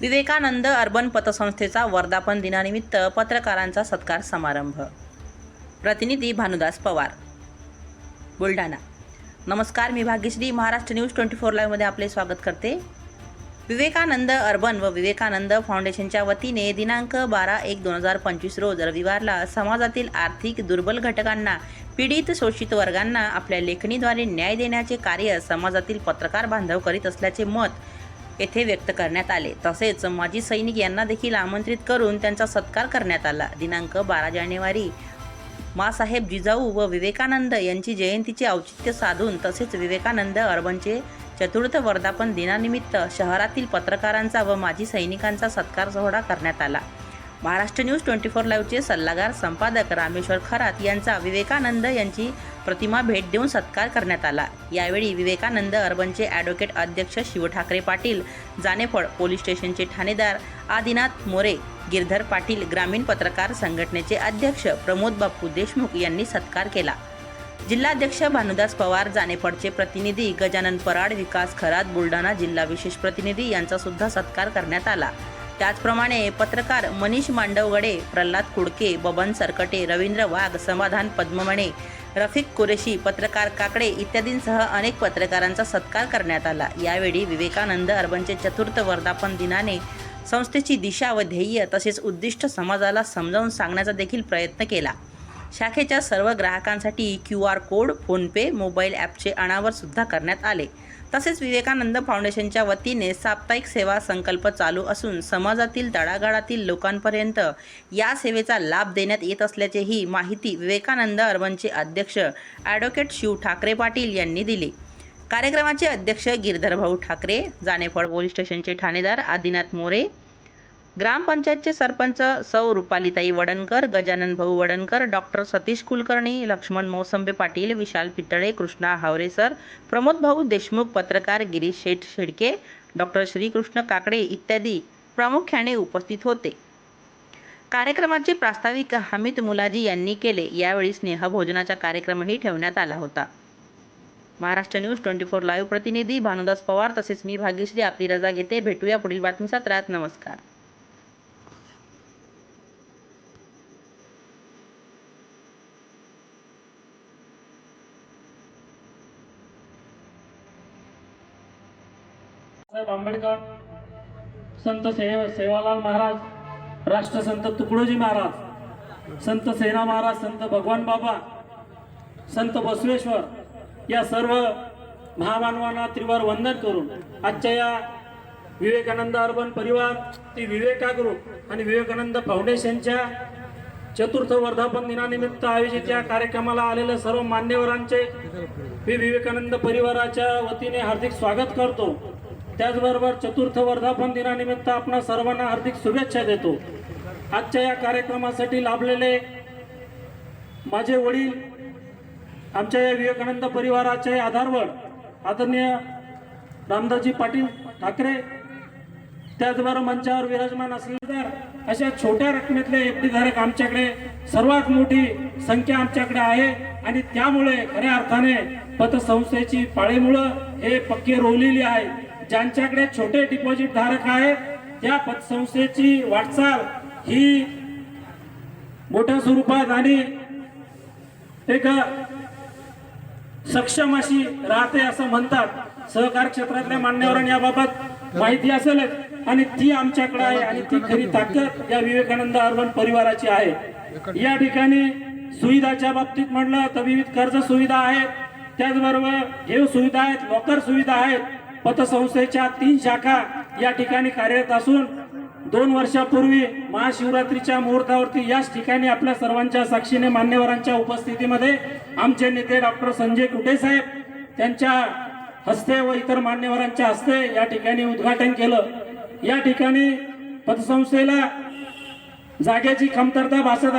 Vivekananda urban पतसंस्थेचा वर्धापन दिनानिमित्त पत्रकारांचा सत्कार समारंभ. प्रतिनिधी भानुदास पवार. बुलढाणा. नमस्कार मी Bhagyashree. Maharashtra news twenty four लाईव्हमध्ये आपले स्वागत करते. विवेकानंद अर्बन व विवेकानंद फाउंडेशनच्या वतीने दिनांक बारा एक दोन हजार पंचवीस रोज रविवारला समाजातील आर्थिक दुर्बल घटकांना पीडित शोषित वर्गांना आपल्या लेखणीद्वारे न्याय देण्याचे कार्य समाजातील पत्रकार बांधव करीत असल्याचे मत येथे व्यक्त करण्यात आले. तसेच माजी सैनिक यांना देखील आमंत्रित करून त्यांचा सत्कार करण्यात आला. दिनांक बारा जानेवारी मासाहेब जिजाऊ व विवेकानंद यांची जयंतीचे औचित्य साधून तसेच विवेकानंद अर्बनचे चतुर्थ वर्धापन दिनानिमित्त शहरातील पत्रकारांचा व माजी सैनिकांचा सत्कार सोहळा करण्यात आला. महाराष्ट्र न्यूज ट्वेंटी फोर लाईव्हचे सल्लागार संपादक रामेश्वर खरात यांचा विवेकानंद यांची प्रतिमा भेट देऊन सत्कार करण्यात आला. यावेळी विवेकानंद अर्बनचे ॲडव्होकेट अध्यक्ष शिव ठाकरे पाटील जानेफळ पोलीस स्टेशनचे ठाणेदार आदिनाथ मोरे गिरधर पाटील ग्रामीण पत्रकार संघटनेचे अध्यक्ष प्रमोद बापू देशमुख यांनी सत्कार केला. जिल्हाध्यक्ष भानुदास पवार जानेफळचे प्रतिनिधी गजानन पराड विकास खरात बुलढाणा जिल्हा विशेष प्रतिनिधी यांचा सुद्धा सत्कार करण्यात आला. त्याचप्रमाणे पत्रकार मनीष मांडवगडे प्रल्हाद कुडके बबन सरकटे रवींद्र वाघ समाधान पद्ममणे रफिक कुरेशी पत्रकार काकडे इत्यादींसह अनेक पत्रकारांचा सत्कार करण्यात आला. यावेळी विवेकानंद अर्बनचे चतुर्थ वर्धापन दिनाने संस्थेची दिशा व ध्येय तसेच उद्दिष्ट समाजाला समजावून सांगण्याचा देखील प्रयत्न केला. शाखेच्या सर्व ग्राहकांसाठी Q R code PhonePe mobile ॲपचे अनावर सुद्धा करण्यात आले. तसेच विवेकानंद फाउंडेशनच्या वतीने साप्ताहिक सेवा संकल्प चालू असून समाजातील तळागाळातील लोकांपर्यंत या सेवेचा लाभ देण्यात येत असल्याचेही माहिती विवेकानंद अर्बनचे अध्यक्ष ॲडव्होकेट शिव ठाकरे पाटील यांनी दिली. कार्यक्रमाचे अध्यक्ष गिरधरभाऊ ठाकरे जानेफळ पोलीस स्टेशनचे ठाणेदार आदिनाथ मोरे ग्रामपंचायतचे सरपंच सौ रुपालीताई वडणकर गजानन भाऊ वडणकर डॉक्टर सतीश कुलकर्णी लक्ष्मण मौसंबे पाटील विशाल पितळे कृष्णा हावरेसर प्रमोद भाऊ देशमुख पत्रकार गिरीश शेठ शेडके डॉक्टर श्रीकृष्ण काकडे इत्यादी प्रामुख्याने उपस्थित होते. कार्यक्रमाचे प्रास्ताविक हमीद मुलाजी यांनी केले. यावेळी स्नेहभोजनाचा कार्यक्रमही ठेवण्यात आला होता. Maharashtra news twenty four live प्रतिनिधी भानुदास पवार तसेच मी भाग्यश्री आपली रजा घेते. भेटूया पुढील बातमी सत्रात नमस्कार. साहेब आंबेडकर संत सेव सेवालाल महाराज राष्ट्रसंत तुकडोजी महाराज संत सेना महाराज संत भगवान बाबा संत बसवेश्वर या सर्व महामानवांना त्रिवार वंदन करून आजच्या या विवेकानंद अर्बन परिवार ती विवेका ग्रुप आणि विवेकानंद फाउंडेशनच्या चतुर्थ वर्धापन दिनानिमित्त आयोजित या कार्यक्रमाला आलेल्या सर्व मान्यवरांचे मी विवेकानंद परिवाराच्या वतीने हार्दिक स्वागत करतो. त्याचबरोबर चतुर्थ वर्धापन दिनानिमित्त आपणा सर्वांना हार्दिक शुभेच्छा देतो. आजच्या या कार्यक्रमासाठी लाभलेले माझे वडील आमच्या या विवेकानंद परिवाराचे आधारवड आदरणीय रामदासजी पाटील ठाकरे त्याचबरोबर मंचावर विराजमान असलेले अशा छोट्या रकमेतले एफडी धारक आमच्याकडे सर्वात मोठी संख्या आमच्याकडे आहे आणि त्यामुळे खऱ्या अर्थाने पतसंस्थेची पाळीमुळं हे पक्के रोवलेली आहे. ज्यांच्याकडे छोटे डिपॉझिट धारक आहेत त्या पतसंस्थेची वाटचाल ही मोठ्या स्वरूपात आणि एक सक्षम अशी राहते असं म्हणतात. सहकार क्षेत्रातल्या मान्यवरांनी याबाबत माहिती असेलच आणि ती आमच्याकडे आहे आणि ती खरी ताकद या विवेकानंद अर्बन परिवाराची आहे. या ठिकाणी सुविधाच्या बाबतीत म्हटलं तर विविध कर्ज सुविधा आहेत. त्याचबरोबर ठेव सुविधा आहेत लॉकर सुविधा आहेत. पतसंस्थेच्या तीन शाखा या ठिकाणी कार्यरत असून दोन वर्षापूर्वी महाशिवरात्रीच्या मुहूर्तावरती याच ठिकाणी आपल्या सर्वांच्या साक्षीने मान्यवरांच्या उपस्थितीमध्ये आमचे नेते डॉक्टर संजय कुटे साहेब त्यांच्या हस्ते व इतर मान्यवरांच्या हस्ते या ठिकाणी उद्घाटन केलं. या ठिकाणी पतसंस्थेला जागेची कमतरता भासत